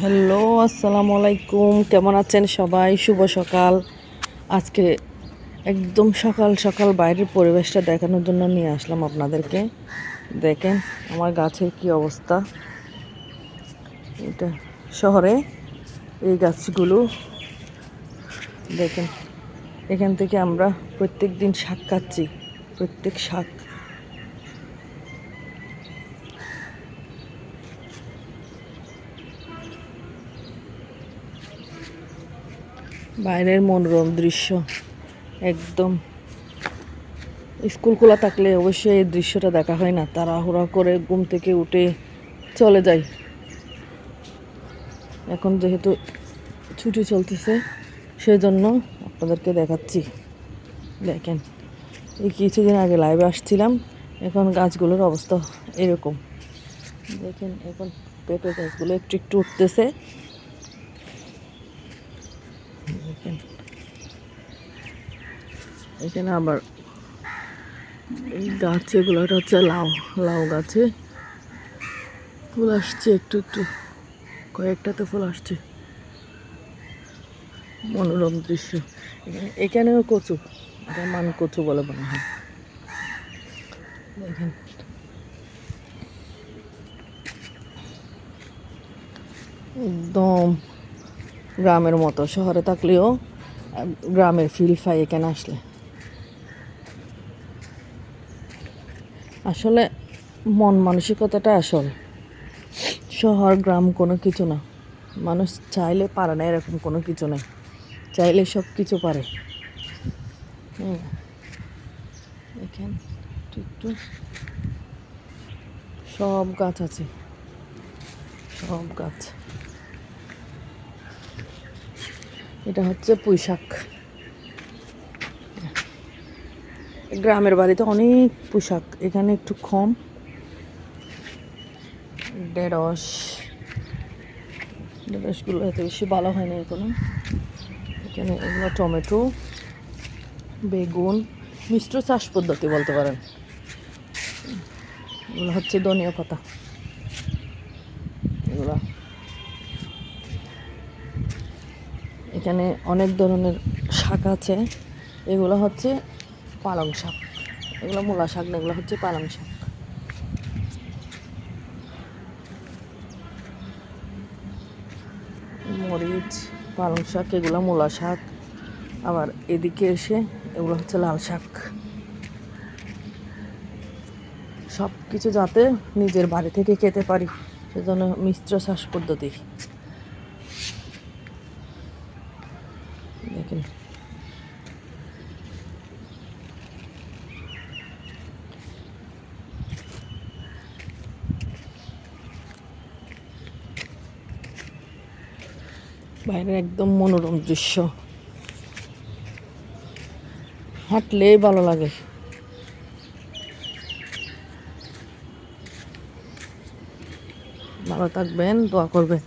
Hello, আসসালামু আলাইকুম। কেমন আছেন সবাই? শুভ সকাল। আজকে একদম সকাল সকাল বাইরের পরিবেশটা দেখানোর জন্য নিয়ে আসলাম আপনাদেরকে। দেখেন আমার গাছের কি অবস্থা। এটা শহরে এই গাছগুলো। দেখেন, এখান থেকে আমরা প্রত্যেক দিন শাক খাচ্ছি। প্রত্যেক শাক বাইরের মনোরম দৃশ্য। একদম স্কুল খোলা থাকলে অবশ্যই এই দৃশ্যটা দেখা হয় না। তাড়াহুড়া করে ঘুম থেকে উঠে চলে যাই। এখন যেহেতু ছুটি চলতেছে, সেজন্য আপনাদেরকে দেখাচ্ছি। দেখেন, এই কিছুদিন আগে লাইভে আসছিলাম, এখন গাছগুলোর অবস্থা এরকম। দেখেন, এখন পেঁপে গাছগুলো একটু একটু উঠতেছে দেখেন এখানে আবার এই গাছ এগুলো হচ্ছে লাউ লাউ গাছে। ফুল আসছে একটু একটু। কয়েকটাতে ফুল আসছে। মনোরম দৃশ্য। এখানে এখানেও কচু। এটা মান কচু বলে মনে হয়। দেখেন। একদম গ্রামের মতো। শহরে থাকলেও গ্রামের ফিল পাই এখানে আসলে। আসলে মন মানসিকতাটা আসল। শহর, গ্রাম কোনো কিছু না। মানুষ চাইলে পারে না এরকম কোনো কিছু নেই। চাইলে সব কিছু পারে। দেখেন একটু সব গাছ আছে। সব গাছ। এটা হচ্ছে পুঁই শাক গ্রামের বাড়িতে অনেক পোশাক, এখানে একটু কম। ঢেঁড়স, ঢেঁড়সগুলো এত বেশি ভালো হয় না এখনও। এখানে এগুলো টমেটো, বেগুন, মিশ্র চাষ পদ্ধতি বলতে পারেন। এগুলো হচ্ছে ধনিয়া পাতা। এগুলো। এখানে অনেক ধরনের শাক আছে। এগুলো হচ্ছে পালং শাক। এগুলো মূলা শাক না, এগুলো হচ্ছে পালং শাক। মরিচ, পালং শাক, এগুলো মূলা শাক। আবার এদিকে এসে এগুলো হচ্ছে লাল শাক। সব কিছু যাতে নিজের বাড়ি থেকে খেতে পারি, সেজন্য মিশ্র চাষ পদ্ধতি। দেখেন। বাইরে একদম মনোরম দৃশ্য। হাঁটলেই ভালো লাগে। ভালো থাকবেন দোয়া করবেন।